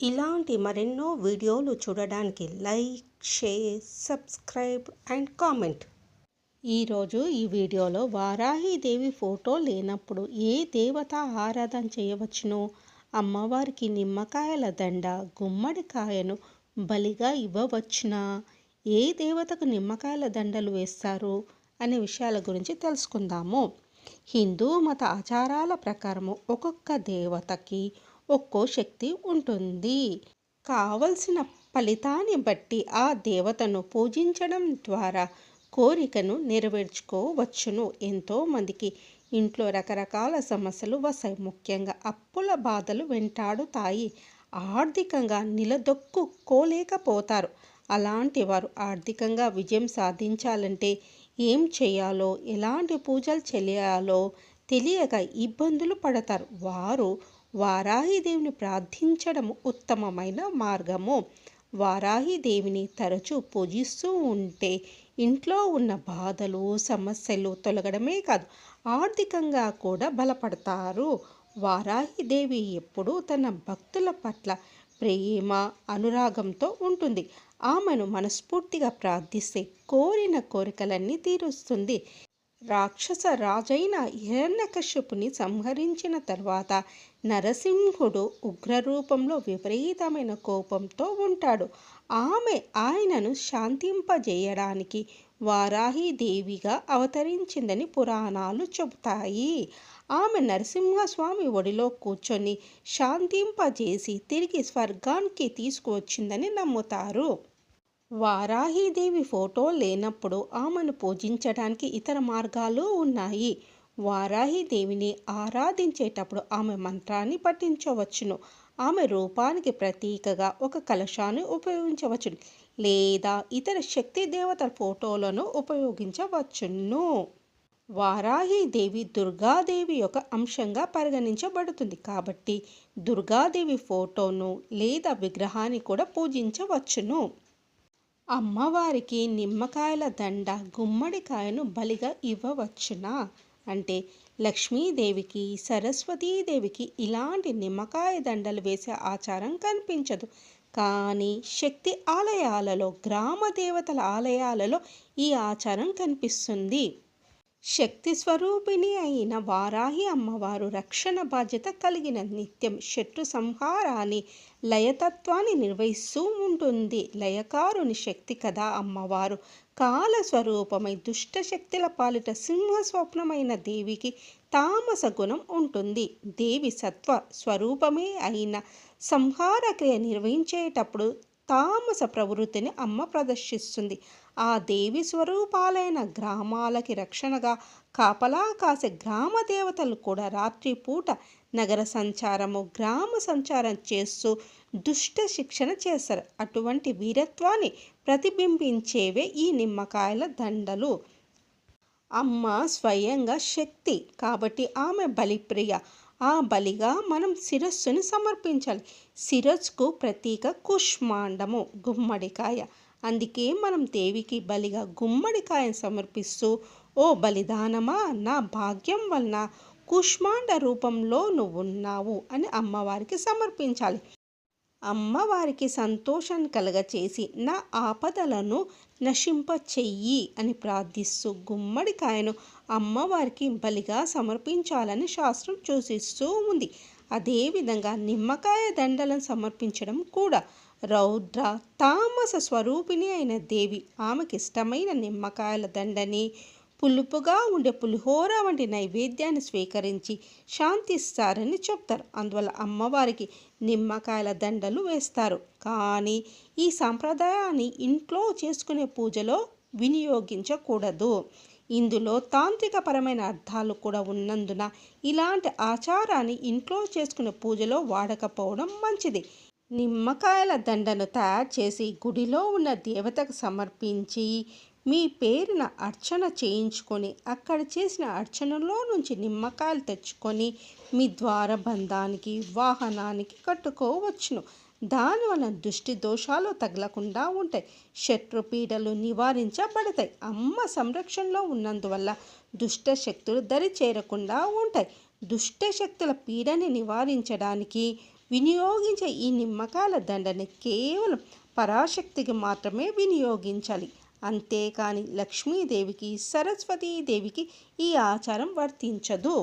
ఇలాంటి మరెన్నో వీడియోలు చూడడానికి like share subscribe and comment. ఈరోజు ఈ వీడియోలో వారాహిదేవి ఫోటో లేనప్పుడు ఏ దేవత ఆరాధన చేయవచ్చును అమ్మవారికి నిమ్మకాయల దండ గుమ్మడికాయను బలిగా ఇవ్వవచ్చునా ఏ దేవతకు నిమ్మకాయల దండలు వేస్తారు అనే విషయాల గురించి తెలుసుకుందాము. హిందూ మత ఆచారాల ప్రకారము ఒక్కొక్క దేవతకి ఒక్కో శక్తి ఉంటుంది. కావలసిన ఫలితాన్ని బట్టి ఆ దేవతను పూజించడం ద్వారా కోరికను నెరవేర్చుకోవచ్చును. ఎంతోమందికి ఇంట్లో రకరకాల సమస్యలు వస్తాయి. ముఖ్యంగా అప్పుల బాధలు వెంటాడుతాయి. ఆర్థికంగా నిలదొక్కుకోలేకపోతారు. అలాంటి వారు ఆర్థికంగా విజయం సాధించాలంటే ఏం చేయాలో ఎలాంటి పూజలు చేయాలో తెలియక ఇబ్బందులు పడతారు. వారు వారాహిదేవిని ప్రార్థించడం ఉత్తమమైన మార్గము. వారాహిదేవిని తరచూ పూజిస్తూ ఉంటే ఇంట్లో ఉన్న బాధలు సమస్యలు తొలగడమే కాదు ఆర్థికంగా కూడా బలపడతారు. వారాహిదేవి ఎప్పుడూ తన భక్తుల పట్ల ప్రేమ అనురాగంతో ఉంటుంది. ఆమెను మనస్ఫూర్తిగా ప్రార్థిస్తే కోరిన కోరికలన్నీ తీరుస్తుంది. రాక్షస రాజైన హిరణ్యకశ్యపుని సంహరించిన తర్వాత నరసింహుడు ఉగ్రరూపంలో విపరీతమైన కోపంతో ఉంటాడు. ఆమె ఆయనను శాంతింపజేయడానికి వారాహిదేవిగా అవతరించిందని పురాణాలు చెబుతాయి. ఆమె నరసింహస్వామి ఒడిలో కూర్చొని శాంతింపజేసి తిరిగి స్వర్గానికి తీసుకువచ్చిందని నమ్ముతారు. వారాహీదేవి ఫోటో లేనప్పుడు ఆమెను పూజించడానికి ఇతర మార్గాలు ఉన్నాయి. వారాహిదేవిని ఆరాధించేటప్పుడు ఆమె మంత్రాన్ని పఠించవచ్చును. ఆమె రూపానికి ప్రతీకగా ఒక కలశాన్ని ఉపయోగించవచ్చును లేదా ఇతర శక్తి దేవతల ఫోటోలను ఉపయోగించవచ్చును. వారాహిదేవి దుర్గాదేవి యొక్క అంశంగా పరిగణించబడుతుంది కాబట్టి దుర్గాదేవి ఫోటోను లేదా విగ్రహాన్ని కూడా పూజించవచ్చును. అమ్మవారికి నిమ్మకాయల దండ గుమ్మడికాయను బలిగా ఇవ్వవచ్చునా? అంటే లక్ష్మీదేవికి సరస్వతీదేవికి ఇలాంటి నిమ్మకాయ దండలు వేసే ఆచారం కనిపించదు. కానీ శక్తి ఆలయాలలో గ్రామ దేవతల ఆలయాలలో ఈ ఆచారం కనిపిస్తుంది. శక్తి స్వరూపిణి అయిన వారాహి అమ్మవారు రక్షణ బాధ్యత కలిగిన నిత్యం శత్రు సంహారాన్ని లయతత్వాన్ని నిర్వహిస్తూ ఉంటుంది. లయకారుని శక్తి కదా అమ్మవారు. కాల స్వరూపమై దుష్ట శక్తుల పాలిట సింహ స్వప్నమైన దేవికి తామస గుణం ఉంటుంది. దేవి సత్వ స్వరూపమే అయిన సంహార క్రియ నిర్వహించేటప్పుడు తామస ప్రవృత్తిని అమ్మ ప్రదర్శిస్తుంది. ఆ దేవి స్వరూపాలైన గ్రామాలకి రక్షణగా కాపలా కాసే గ్రామ దేవతలు కూడా రాత్రిపూట నగర సంచారము గ్రామ సంచారం చేస్తూ దుష్ట శిక్షణ చేస్తారు. అటువంటి వీరత్వాన్ని ప్రతిబింబించేవే ఈ నిమ్మకాయల దండలు. అమ్మ స్వయంగా శక్తి కాబట్టి ఆమె బలిప్రియ. ఆ బలిగా మనం శిరస్సును సమర్పించాలి. శిరస్సుకు ప్రతీక కుష్మాండము గుమ్మడికాయ. అందుకే మనం దేవికి బలిగా గుమ్మడికాయను సమర్పిస్తూ ఓ బలిదానమా నా భాగ్యం వలన కుష్మాండ రూపంలో నువ్వున్నావు అని అమ్మవారికి సమర్పించాలి. అమ్మవారికి సంతోషాన్ని కలగచేసి నా ఆపదలను నశింప చెయ్యి అని ప్రార్థిస్తూ గుమ్మడికాయను అమ్మవారికి బలిగా సమర్పించాలని శాస్త్రం సూచిస్తూ ఉంది. అదేవిధంగా నిమ్మకాయ దండలను సమర్పించడం కూడా రౌద్ర తామస స్వరూపిణి అయిన దేవి ఆమెకి ఇష్టమైన నిమ్మకాయల దండని పులుపుగా ఉండే పులిహోర వంటి నైవేద్యాన్ని స్వీకరించి శాంతిస్తారని చెప్తారు. అందువల్ల అమ్మవారికి నిమ్మకాయల దండలు వేస్తారు. కానీ ఈ సాంప్రదాయాన్ని ఇంట్లో చేసుకునే పూజలో వినియోగించకూడదు. ఇందులో తాంత్రికపరమైన అర్థాలు కూడా ఉన్నందున ఇలాంటి ఆచారాన్ని ఇంట్లో చేసుకునే పూజలో వాడకపోవడం మంచిది. నిమ్మకాయల దండను తయారు చేసి గుడిలో ఉన్న దేవతకు సమర్పించి మీ పేరున అర్చన చేయించుకొని అక్కడ చేసిన అర్చనలో నుంచి నిమ్మకాయలు తెచ్చుకొని మీ ద్వారబంధానికి వాహనానికి కట్టుకోవచ్చును. దానివల్ల దృష్టి దోషాలు తగలకుండా ఉంటాయి. శత్రుపీడలు నివారించబడతాయి. అమ్మ సంరక్షణలో ఉన్నందువల్ల దుష్ట శక్తులు దరి చేరకుండా ఉంటాయి. దుష్ట శక్తుల పీడని నివారించడానికి వినియోగించే ఈ నిమ్మకాయల దండని కేవలం పరాశక్తికి మాత్రమే వినియోగించాలి. అంతేకాని లక్ష్మీదేవికి సరస్వతీదేవికి ఈ ఆచారం వర్తించదు.